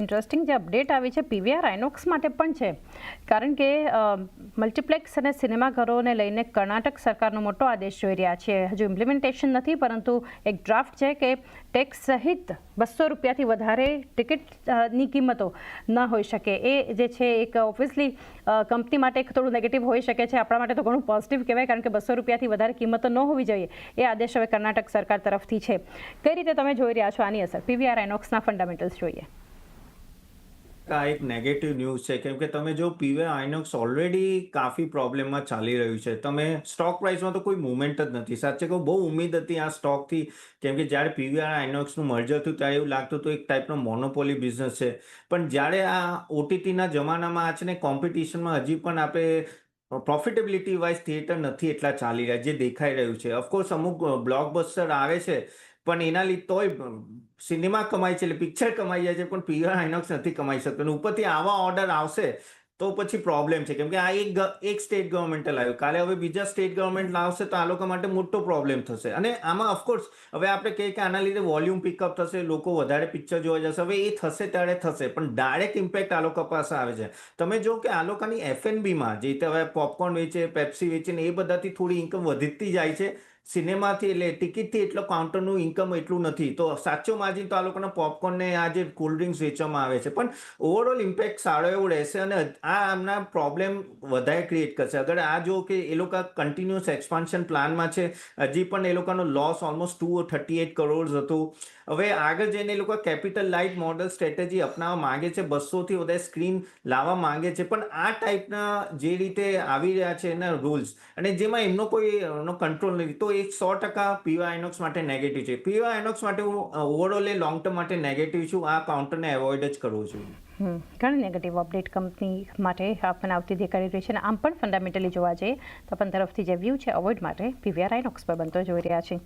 Interesting જે update આવી છે પીવીઆર આઇનોક્સ માટે પણ છે. કારણ કે મલ્ટીપ્લેક્સ અને સિનેમાઘરોને લઈને કર્ણાટક સરકારનો મોટો આદેશ જોઈ રહ્યા છે. હજુ ઇમ્પ્લિમેન્ટેશન નથી, પરંતુ એક ડ્રાફ્ટ છે કે ટેક્સ સહિત બસો રૂપિયાથી વધારે ટિકિટની કિંમતો ન હોઈ શકે. એ જે છે એક ઓબ્વિયસલી કંપની માટે એક થોડું નેગેટિવ હોઈ શકે છે. આપણા માટે તો ઘણું પોઝિટિવ કહેવાય, કારણ કે બસો રૂપિયાથી વધારે કિંમતો ન હોવી જોઈએ. એ આદેશ હવે કર્ણાટક સરકાર તરફથી છે. કઈ રીતે તમે જોઈ રહ્યા છો આની અસર? પીવીઆર આઇનોક્સના ફંડામેન્ટલ્સ જોઈએ. આ એક નેગેટિવ ન્યૂઝ છે. કેમ કે તમે જો પીવે આઇનોક્સ ઓલરેડી કાફી પ્રોબ્લેમમાં ચાલી રહ્યું છે. તમે સ્ટોક પ્રાઇસમાં તો કોઈ મુવમેન્ટ જ નથી. સાચે કહું, બહુ ઉમેદ હતી આ સ્ટોકથી કેમ કે જ્યારે પીવીઆર આઇનોક્સનું મર્જર થયું ત્યારે એવું લાગતું હતું એક ટાઈપનો મોનોપોલી બિઝનેસ છે. પણ જ્યારે આ ઓટીટીના જમાનામાં આ છે ને કોમ્પિટિશનમાં હજી પણ આપણે પ્રોફિટેબિલિટી વાઇઝ થિયેટર નથી એટલા ચાલી રહ્યા જે દેખાઈ રહ્યું છે. ઓફકોર્સ અમુક બ્લોકબસ્ટર આવે છે પણ એના લીધે તોય સિનેમા કમાય છે એટલે પિક્ચર કમાઈ જાય છે, પણ પીવીઆર આઇનોક્સ નથી કમાઈ શકતો. અને ઉપરથી આવા ઓર્ડર આવશે, તો પછી પ્રોબ્લેમ છે. કેમ કે આ એક એક સ્ટેટ ગવર્મેન્ટે લાવ્યું. કાલે હવે બીજા સ્ટેટ ગવર્મેન્ટ લાવશે તો આ લોકો માટે મોટો પ્રોબ્લેમ થશે. અને આમાં ઓફકોર્સ હવે આપણે કહીએ કે આના લીધે વોલ્યુમ પિકઅપ થશે, લોકો વધારે પિક્ચર જોવા જશે. હવે એ થશે ત્યારે થશે, પણ ડાયરેક્ટ ઇમ્પેક્ટ આ લોકો પાસે આવે છે. તમે જો કે આ લોકોની એફએનબીમાં જે રીતે હવે પોપકોર્ન વેચે પેપ્સી વેચે ને એ બધાથી થોડી ઇન્કમ વધતી જાય છે. સિનેમાથી એટલે ટિકિટથી એટલો કાઉન્ટરનું ઇન્કમ એટલું નથી. તો સાચો માર્જિન તો આ લોકોના પોપકોર્નને આ જે કોલ્ડ ડ્રિંક્સ વેચવામાં આવે છે. પણ ઓવરઓલ ઇમ્પેક્ટ સારો એવો રહેશે અને આ આમના પ્રોબ્લેમ વધારે ક્રિએટ કરશે. અગર આ જો કે એ લોકો કન્ટિન્યુઅસ એક્સપાન્શન પ્લાનમાં છે, હજી પણ એ લોકોનો loss almost two thirty eight crore હતું. હવે આગળ જઈને એ લોકો કેપિટલ લાઇટ મોડલ સ્ટ્રેટેજી અપનાવવા માંગે છે. બસોથી વધારે સ્ક્રીન લાવવા માંગે છે. પણ આ ટાઈપના જે રીતે આવી રહ્યા છે એના રૂલ્સ અને જેમાં એમનો કોઈ, એનો કંટ્રોલ નથી. તો એ સો ટકા પીવા એનોક્સ માટે નેગેટિવ છે. પીવા એનોક્સ માટે હું ઓવરઓલ એ લોંગ ટર્મ માટે નેગેટિવ છું. આ કાઉન્ટરને એવોઇડ જ કરવું છું. ઘણી નેગેટિવ અપડેટ કંપની માટે આપણને આવતી દેખાડી રહી છે અને આમ પણ ફંડામેન્ટલી જોવા જઈએ તો પણ તરફથી જે વ્યૂ છે અવોઇડ માટે પીવીઆર આઇનોક્સ પર બનતો જોઈ રહ્યા છે.